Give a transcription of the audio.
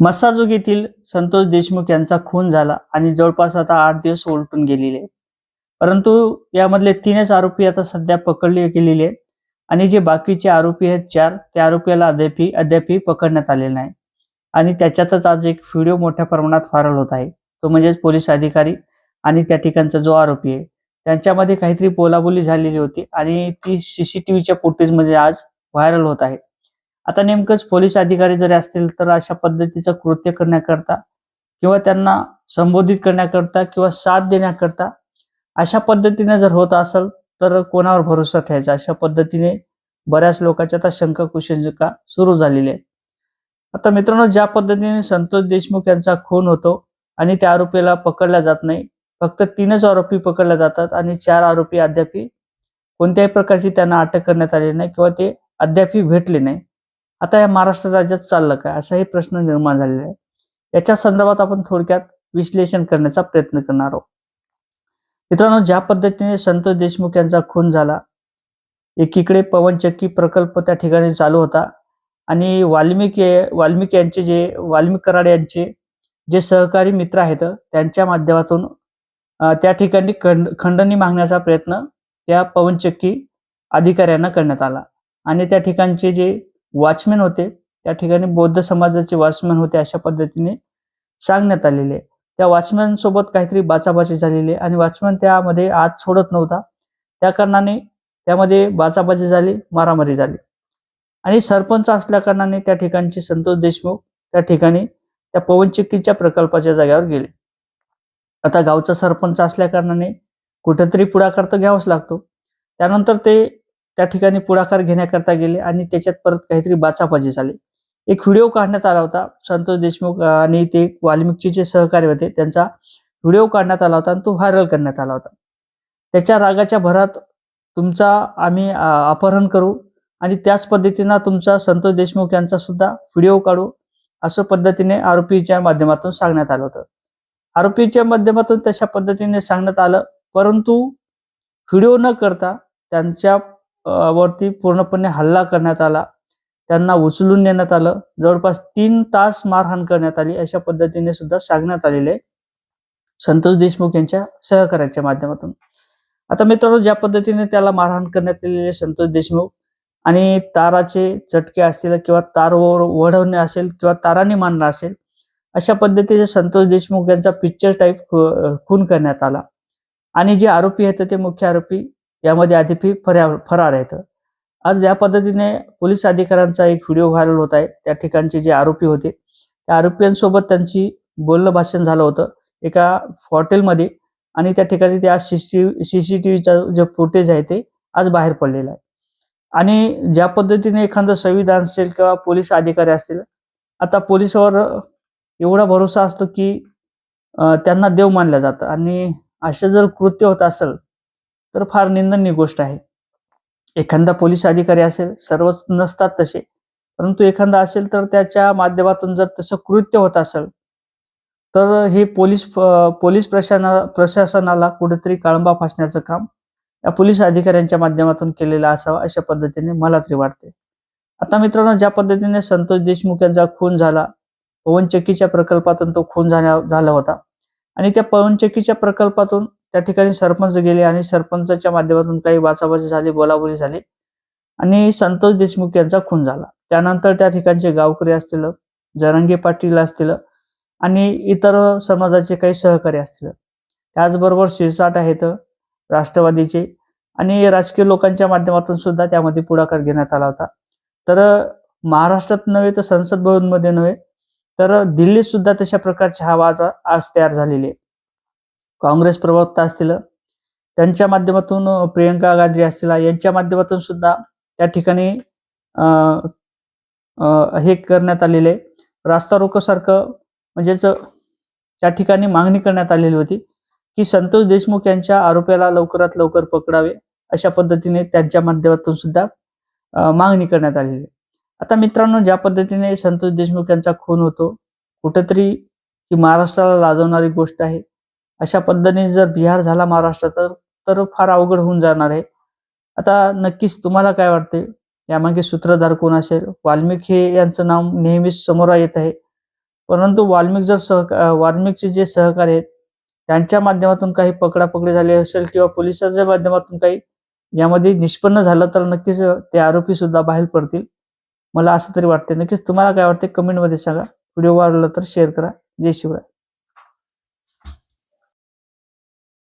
मस्साजोग येथील संतोष देशमुख यांचा खून झाला आणि जवळपास आता आठ दिवस उलटून गेलेले परंतु यामधले तीनच आरोपी आता सध्या पकडले गेलेले आहेत आणि जे बाकीचे आरोपी आहेत चार त्या आरोपीला अद्यापही अद्यापही पकडण्यात आलेले नाही. आणि त्याच्यातच आज एक व्हिडिओ मोठ्या प्रमाणात व्हायरल होत आहे. तो म्हणजेच पोलीस अधिकारी आणि त्या ठिकाणचा जो आरोपी आहे त्यांच्यामध्ये काहीतरी बोलाबोली झालेली होती आणि ती सीसीटीव्हीच्या फुटेजमध्ये आज व्हायरल होत आहे. आता नेमकंच पोलीस अधिकारी जरी असतील तर अशा पद्धतीचं कृत्य करण्याकरता किंवा त्यांना संबोधित करण्याकरता किंवा साथ देण्याकरता अशा पद्धतीने जर होत असेल तर कोणावर भरोसा ठेवायचा? अशा पद्धतीने बऱ्याच लोकांच्या आता शंका कुशंका सुरू झालेली आहे आता मित्रांनो ज्या पद्धतीने संतोष देशमुख यांचा खून होतो आणि त्या आरोपीला पकडला जात नाही फक्त तीनच आरोपी पकडल्या जातात आणि चार आरोपी अद्याप कोणत्याही प्रकारची त्यांना अटक करण्यात आली नाही किंवा ते अद्यापही भेटले नाही. आता या महाराष्ट्र राज्यात चाललं काय? असाही प्रश्न निर्माण झालेला आहे. याच्या संदर्भात आपण थोडक्यात विश्लेषण करण्याचा प्रयत्न करणार आहोत. मित्रांनो ज्या पद्धतीने संतोष देशमुख यांचा खून झाला एकीकडे पवनचक्की प्रकल्प त्या ठिकाणी चालू होता आणि वाल्मिकी वाल्मिकी यांचे जे वाल्मिक कराड यांचे जे सहकारी मित्र आहेत त्यांच्या माध्यमातून त्या ठिकाणी खंड खंडणी मागण्याचा प्रयत्न त्या पवनचक्की अधिकाऱ्यांना करण्यात आला. आणि त्या ठिकाणचे जे वॉचमॅन होते. त्या ठिकाणी बौद्ध समाजाचे वॉचमॅन होते अशा पद्धतीने सांगण्यात आलेले. त्या वॉचमॅन सोबत काहीतरी बाचाबाची झालेली आहे आणि वॉचमॅन त्यामध्ये आत सोडत नव्हता. त्या कारणाने त्यामध्ये बाचाबाची झाली मारामारी झाली. आणि सरपंच असल्या कारणाने त्या ठिकाणचे संतोष देशमुख त्या ठिकाणी त्या पवनचक्कीच्या प्रकल्पाच्या जागेवर गेले. आता गावचा सरपंच असल्या कारणाने कुठेतरी पुढाकार तर घ्यावाच लागतो. त्यानंतर ते त्या ठिकाणी पुढाकार घेण्याकरता गेले आणि त्याच्यात परत काहीतरी बाचापाची झाली. एक व्हिडिओ काढण्यात आला होता. संतोष देशमुख आणि ते वाल्मिकचे जे सहकारी होते त्यांचा व्हिडिओ काढण्यात आला होता आणि तो व्हायरल करण्यात आला होता. त्याच्या रागाच्या भरात तुमचा आम्ही अपहरण करू आणि त्याच पद्धतीनं तुमचा संतोष देशमुख यांचा सुद्धा व्हिडिओ काढू असं पद्धतीने आरोपीच्या माध्यमातून सांगण्यात आलं होतं. आरोपीच्या माध्यमातून तशा पद्धतीने सांगण्यात आलं परंतु व्हिडिओ न करता त्यांच्या वरती पूर्णपणे हल्ला करण्यात आला. त्यांना उचलून नेण्यात आलं. जवळपास तीन तास मारहाण करण्यात आली. अशा पद्धतीने सुद्धा सांगण्यात आलेले संतोष देशमुख यांच्या सहकार्याच्या माध्यमातून. आता मित्रांनो ज्या पद्धतीने त्याला मारहाण करण्यात आलेले संतोष देशमुख आणि ताराचे चटके असतील किंवा तारवर वढवणे असेल किंवा ताराने मारणं असेल अशा पद्धतीचे संतोष देशमुख यांचा पिक्चर टाईप खून करण्यात आला. आणि जे आरोपी आहेत ते मुख्य आरोपी यामध्ये अद्यापही फरार फरार आहेत. आज या पद्धतीने पोलीस अधिकाऱ्यांचा एक व्हिडिओ व्हायरल होत आहे त्या ठिकाणचे जे आरोपी होते त्या आरोपींसोबत त्यांची बोलणं भाषण झालं होतं एका हॉटेलमध्ये आणि त्या ठिकाणी त्या सी सी टी सीसीटीव्हीचा जे फुटेज आहे ते आज बाहेर पडलेलं आहे. आणि ज्या पद्धतीने एखादं संविधान असेल किंवा पोलीस अधिकारी असतील आता पोलिसावर एवढा भरोसा असतो की त्यांना देव मानल्या जातं. आणि असे जर कृत्य होत असेल तर फार निंदनीय गोष्ट आहे. एखादा पोलीस अधिकारी असेल सर्वच नसतात तसे. परंतु एखादा असेल तर त्याच्या माध्यमातून जर तसं कृत्य होत असेल तर हे पोलीस पोलीस प्रशासना प्रशासनाला कुठेतरी काळंबा फासण्याचं काम या पोलीस अधिकाऱ्यांच्या माध्यमातून केलेलं असावं अशा पद्धतीने मला तरी वाटते. आता मित्रांनो ज्या पद्धतीने संतोष देशमुख यांचा खून झाला पवनचक्कीच्या प्रकल्पातून तो खून झाला होता. आणि त्या पवनचक्कीच्या प्रकल्पातून त्या ठिकाणी सरपंच गेले आणि सरपंचाच्या माध्यमातून काही बाचाबाची झाली बोलाबोली झाली आणि संतोष देशमुख यांचा खून झाला. त्यानंतर त्या ठिकाणचे गावकरी असतील जरंगे पाटील असतील आणि इतर समाजाचे काही सहकारी असतील. त्याचबरोबर शिरसाट आहेत राष्ट्रवादीचे आणि राजकीय लोकांच्या माध्यमातून सुद्धा त्यामध्ये पुढाकार घेण्यात आला होता. तर महाराष्ट्रात नव्हे तर संसद भवनमध्ये नव्हे तर दिल्लीत सुद्धा तशा प्रकारची हवा आज तयार झालेली. आहे काँग्रेस प्रवक्ता असतील त्यांच्या माध्यमातून प्रियंका गांधी असतील यांच्या माध्यमातून सुद्धा त्या ठिकाणी हे करण्यात आलेले रास्ता रोकोसारखं म्हणजेच त्या ठिकाणी मागणी करण्यात आलेली होती की संतोष देशमुख यांच्या आरोपीला लवकरात लवकर पकडावे अशा पद्धतीने त्यांच्या माध्यमातून सुद्धा मागणी करण्यात आलेली आहे. आता मित्रांनो ज्या पद्धतीने संतोष देशमुख यांचा खून होतो कुठंतरी ही महाराष्ट्राला लाजवणारी गोष्ट आहे अशा पद्धतीने जर बिहार झाला महाराष्ट्र तर तर फार अवघड होऊन जाणार आहे. आता नक्कीच तुम्हाला काय वाटते? यामागे सूत्रधार कोण असेल? वाल्मिक हे यांचं नाव नेहमीच समोर येत आहे. परंतु वाल्मिक जर सहका वाल्मिकचे जे सहकारी आहेत त्यांच्या माध्यमातून काही पकडापकडी झाली असेल किंवा पोलिसांच्या माध्यमातून काही यामध्ये निष्पन्न झालं तर नक्कीच ते आरोपी सुद्धा बाहेर पडतील. मला असं तरी वाटते नक्कीच तुम्हाला काय वाटते कमेंटमध्ये सांगा. व्हिडिओ आवडला तर शेअर करा. जय शिवराय.